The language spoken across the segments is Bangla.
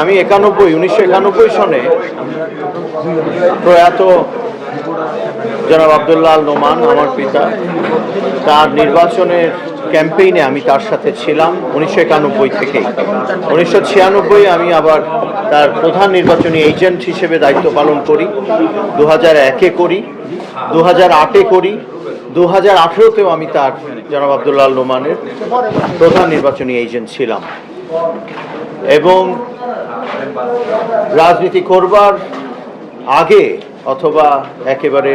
আমি একানব্বই, উনিশশো একানব্বই সনে প্রয়াত জনাব আবদুল্লাহ নোমান, আমার পিতা। তার নির্বাচনের ক্যাম্পেইনে আমি তার সাথে ছিলাম উনিশশো একানব্বই থেকেই। উনিশশো ছিয়ানব্বই আমি আবার তার প্রধান নির্বাচনী এজেন্ট হিসেবে দায়িত্ব পালন করি। দু হাজার একে করি দু হাজার আটে করি দু হাজার আঠেরোতেও আমি তার জনাব আবদুল্লাহ নোমানের প্রধান নির্বাচনী এজেন্ট ছিলাম। এবং রাজনীতি করবার আগে অথবা একেবারে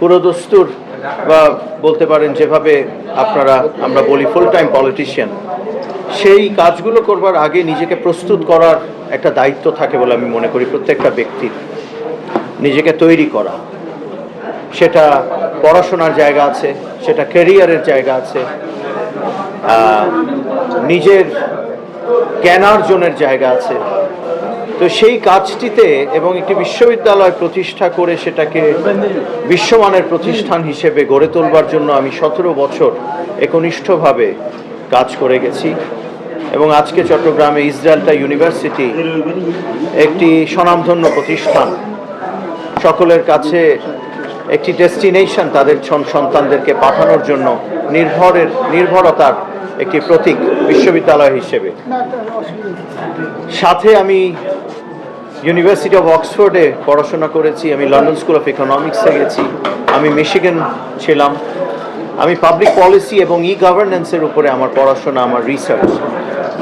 পুরোদস্তুর বা বলতে পারেন যেভাবে আপনারা, আমরা বলি ফুল টাইম পলিটিশিয়ান সেই কাজগুলো করবার আগে নিজেকে প্রস্তুত করার একটা দায়িত্ব থাকে বলে আমি মনে করি প্রত্যেকটা ব্যক্তির। নিজেকে তৈরি করা। সেটা পড়াশোনার জায়গা আছে, সেটা ক্যারিয়ারের জায়গা আছে নিজের জ্ঞানার্জনের জায়গা আছে তো সেই কাজটিতে এবং একটি বিশ্ববিদ্যালয় প্রতিষ্ঠা করে সেটাকে বিশ্বমানের প্রতিষ্ঠান হিসেবে গড়ে তোলবার জন্য আমি সতেরো বছর একনিষ্ঠভাবে কাজ করে গেছি। এবং আজকে চট্টগ্রামে ইসরায়েলটা ইউনিভার্সিটি একটি স্বনামধন্য প্রতিষ্ঠান। সকলের কাছে একটি ডেস্টিনেশন তাদের সন- সন্তানদেরকে পাঠানোর জন্য নির্ভরের, নির্ভরতার একটি প্রতীক বিশ্ববিদ্যালয় হিসেবে। সাথে আমি ইউনিভার্সিটি অফ অক্সফোর্ডে পড়াশোনা করেছি, আমি লন্ডন স্কুল অফ ইকোনমিক্সে গেছি, আমি মিশিগান ছিলাম। আমি পাবলিক পলিসি এবং ই গভর্নেন্সের উপরে আমার পড়াশোনা, আমার রিসার্চ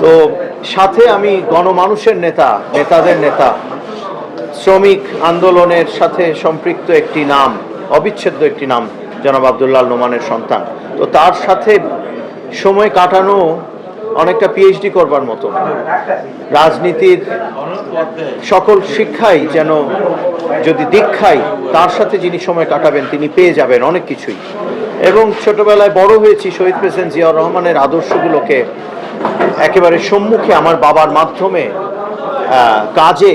তো সাথে আমি গণমানুষের নেতা, নেতাদের নেতা, শ্রমিক আন্দোলনের সাথে সম্পৃক্ত একটি নাম। অবিচ্ছেদ্য একটি নাম, জনাব আবদুল্লাহ নোমানের সন্তান। তো তার সাথে সময় কাটানো অনেকটা পিএইচডি করবার মতো। রাজনীতির সকল শিক্ষাই যেন যদি দীক্ষাই তার সাথে যিনি সময় কাটাবেন, তিনি পেয়ে যাবেন অনেক কিছুই। এবং ছোটবেলায় বড় হয়েছি শহীদ প্রেসিডেন্ট জিয়াউর রহমানের আদর্শগুলোকে একেবারে সম্মুখে আমার বাবার মাধ্যমে কাজে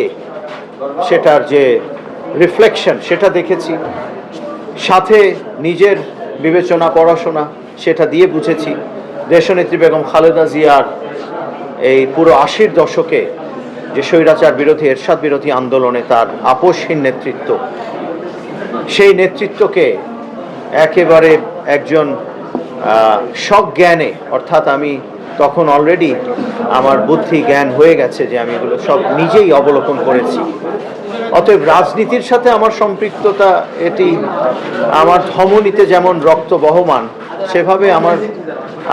সেটার যে রিফ্লেকশন সেটা দেখেছি। সাথে নিজের বিবেচনা, পড়াশোনা সেটা দিয়ে বুঝেছি। দেশনেত্রী বেগম খালেদা জিয়ার এই পুরো আশির দশকে যে স্বৈরাচার বিরোধী, এরশাদ বিরোধী আন্দোলনে তার আপোষহীন নেতৃত্ব, সেই নেতৃত্বকে একেবারে একজন সজ্ঞানে, অর্থাৎ আমি তখন অলরেডি আমার বুদ্ধি জ্ঞান হয়ে গেছে যে আমি এগুলো সব নিজেই অবলোকন করেছি। অতএব রাজনীতির সাথে আমার সম্পৃক্ততা, এটি আমার ধমনীতে যেমন রক্ত বহমান, সেভাবে আমার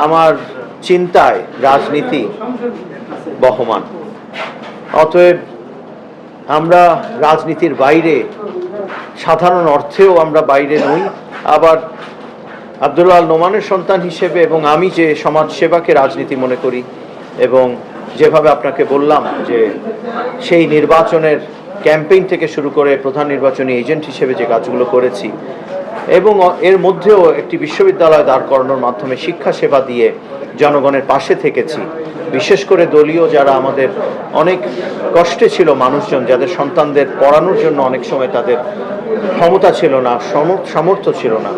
আমার চিন্তায় রাজনীতি বহমান। অতএব আমরা রাজনীতির বাইরে, সাধারণ অর্থেও আমরা বাইরে নই। আবার আব্দুল্লাহ নোমানের সন্তান হিসেবে এবং আমি যে সমাজ সেবাকে রাজনীতি মনে করি এবং যেভাবে আপনাকে বললাম যে সেই নির্বাচনের ক্যাম্পেইন থেকে শুরু করে প্রধান নির্বাচনী এজেন্ট হিসেবে যে কাজগুলো করেছি এবং এর মধ্যেও একটি বিশ্ববিদ্যালয় দাঁড় করানোর মাধ্যমে শিক্ষা সেবা দিয়ে জনগণের পাশে থেকেছি। বিশেষ করে দলীয় যারা আমাদের অনেক কষ্টে ছিল মানুষজন, যাদের সন্তানদের পড়ানোর জন্য অনেক সময় তাদের ক্ষমতা ছিল না সম- সামর্থ্য ছিল না।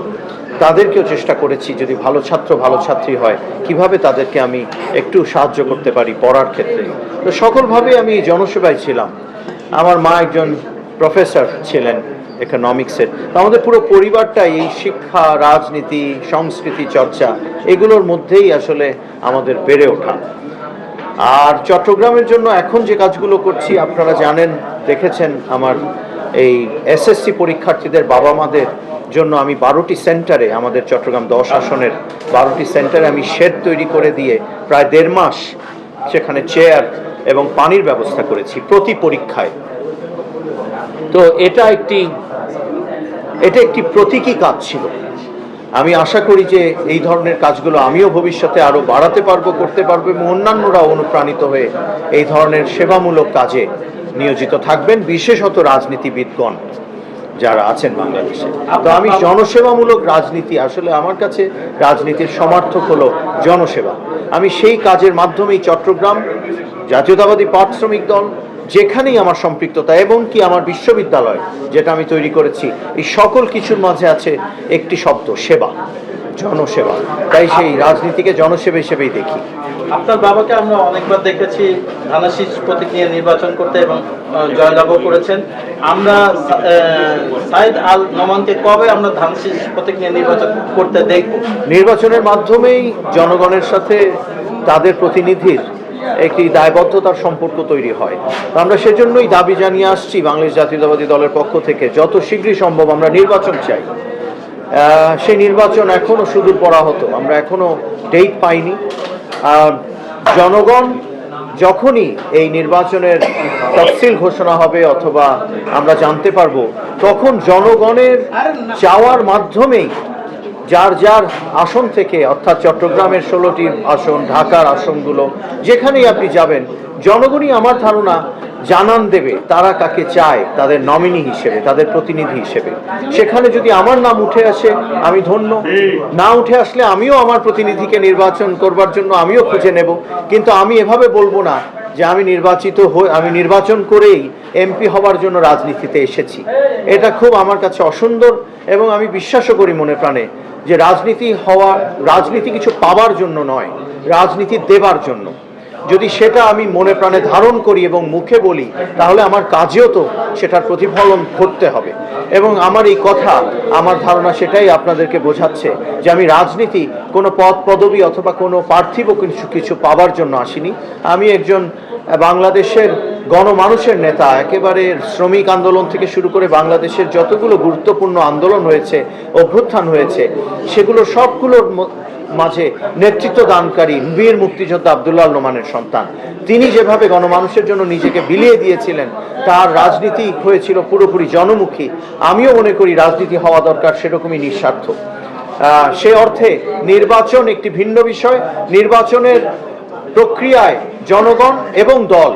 তাদেরকেও চেষ্টা করেছি যদি ভালো ছাত্র, ভালো ছাত্রী হয়, কীভাবে তাদেরকে আমি একটু সাহায্য করতে পারি পড়ার ক্ষেত্রে? তো সকলভাবে আমি জনসেবায় ছিলাম। আমার মা একজন প্রফেসর ছিলেন ইকোনমিক্সের আমাদের পুরো পরিবারটাই এই শিক্ষা, রাজনীতি, সংস্কৃতি চর্চা, এগুলোর মধ্যেই আসলে আমাদের বেড়ে ওঠা। আর চট্টগ্রামের জন্য এখন যে কাজগুলো করছি, আপনারা জানেন, দেখেছেন আমার এই এসএসসি পরীক্ষার্থীদের বাবা মাদের জন্য আমি বারোটি সেন্টারে, আমাদের চট্টগ্রাম দশ আসনের বারোটি সেন্টারে আমি শেড তৈরি করে দিয়ে প্রায় দেড় মাস সেখানে চেয়ার এবং পানির ব্যবস্থা করেছি প্রতি পরীক্ষায়। তো এটা একটি এটা একটি প্রতীকী কাজ ছিল। আমি আশা করি যে এই ধরনের কাজগুলো আমিও ভবিষ্যতে আরও বাড়াতে পারব, করতে পারব এবং অন্যান্যরাও অনুপ্রাণিত হয়ে এই ধরনের সেবামূলক কাজে নিয়োজিত থাকবেন বিশেষত রাজনীতিবিদগণ যারা আছেন বাংলাদেশে। তো আমি জনসেবামূলক রাজনীতি, আসলে আমার কাছে রাজনীতির সমার্থক হলো জনসেবা। আমি সেই কাজের মাধ্যমেই চট্টগ্রাম জাতীয়তাবাদী পাট শ্রমিক দল, যেখানেই আমার সম্পৃক্ততা এবং কি আমার বিশ্ববিদ্যালয়, যেটা আমি তৈরি করেছি, এই সকল কিছুর মাঝে আছে একটি শব্দ, সেবা। জনসেবা। তাই সেই রাজনীতিকে জনসেবা হিসেবেই দেখি। আপনার বাবাকে আমরা অনেকবার দেখেছি ধানাশিস প্রতীক নিয়ে নির্বাচন করতে এবং আহ, জয়লাভও করেছেন। আমরা সাইদ আল নোমানকে কবে আমরা ধানাশিস প্রতীক নিয়ে নির্বাচন করতে দেখব? নির্বাচনের মাধ্যমেই জনগণের সাথে তাদের প্রতিনিধির একটি দায়বদ্ধতার সম্পর্ক তৈরি হয়। তো আমরা সেজন্যই দাবি জানিয়ে আসছি বাংলাদেশ জাতীয়তাবাদী দলের পক্ষ থেকে যত শীঘ্রই সম্ভব আমরা নির্বাচন চাই। সেই নির্বাচন এখনও সুদূর পড়া হতো আমরা এখনও ডেট পাইনি। জনগণ যখনই এই নির্বাচনের তফসিল ঘোষণা হবে অথবা আমরা জানতে পারব, তখন জনগণের চাওয়ার মাধ্যমেই যার যার আসন থেকে, অর্থাৎ চট্টগ্রামের ষোলোটি আসন, ঢাকার আসনগুলো, যেখানেই আপনি যাবেন জনগণই আমার ধারণা জানান দেবে, তারা কাকে চায়, তাদের নমিনি হিসেবে, তাদের প্রতিনিধি হিসেবে। সেখানে যদি আমার নাম উঠে আসে, আমি ধন্য। না উঠে আসলে আমিও আমার প্রতিনিধিকে নির্বাচন করবার জন্য আমিও খুঁজে নেব। কিন্তু আমি এভাবে বলব না যে আমি নির্বাচিত হয়ে, আমি নির্বাচন করেই এমপি হওয়ার জন্য রাজনীতিতে এসেছি। এটা খুব আমার কাছে অসুন্দর এবং আমি বিশ্বাসও করি মনে প্রাণে যে রাজনীতি হওয়া, রাজনীতি কিছু পাবার জন্য নয়, রাজনীতি দেবার জন্য। যদি সেটা আমি মনে প্রাণে ধারণ করি এবং মুখে বলি, তাহলে আমার কাজেও তো সেটার প্রতিফলন ঘটতে হবে। এবং আমার এই কথা, আমার ধারণা সেটাই আপনাদেরকে বোঝাচ্ছে যে আমি রাজনীতি কোনো পদ পদবি অথবা কোনো পার্থিব কিছু কিছু পাবার জন্য আসিনি। আমি একজন বাংলাদেশের গণমানুষের নেতা, একেবারে শ্রমিক আন্দোলন থেকে শুরু করে বাংলাদেশের যতগুলো গুরুত্বপূর্ণ আন্দোলন হয়েছে, অভ্যুত্থান হয়েছে, সেগুলো সবগুলোর মাঝে নেতৃত্ব দানকারী বীর মুক্তিযোদ্ধা আবদুল্লাহ নোমানের সন্তান। তিনি যেভাবে গণমানুষের জন্য নিজেকে বিলিয়ে দিয়েছিলেন, তার রাজনীতি হয়েছিল পুরোপুরি জনমুখী। আমিও মনে করি রাজনীতি হওয়া দরকার, সেরকমই নিঃস্বার্থ। সে অর্থে নির্বাচন একটি ভিন্ন বিষয়। নির্বাচনের প্রক্রিয়ায় জনগণ এবং দল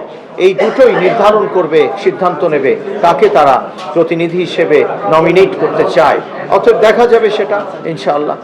এই দুটোই নির্ধারণ করবে, সিদ্ধান্ত নেবে তাকে তারা প্রতিনিধি হিসেবে নমিনেট করতে চায়। অতএব দেখা যাবে সেটা, ইনশাআল্লাহ।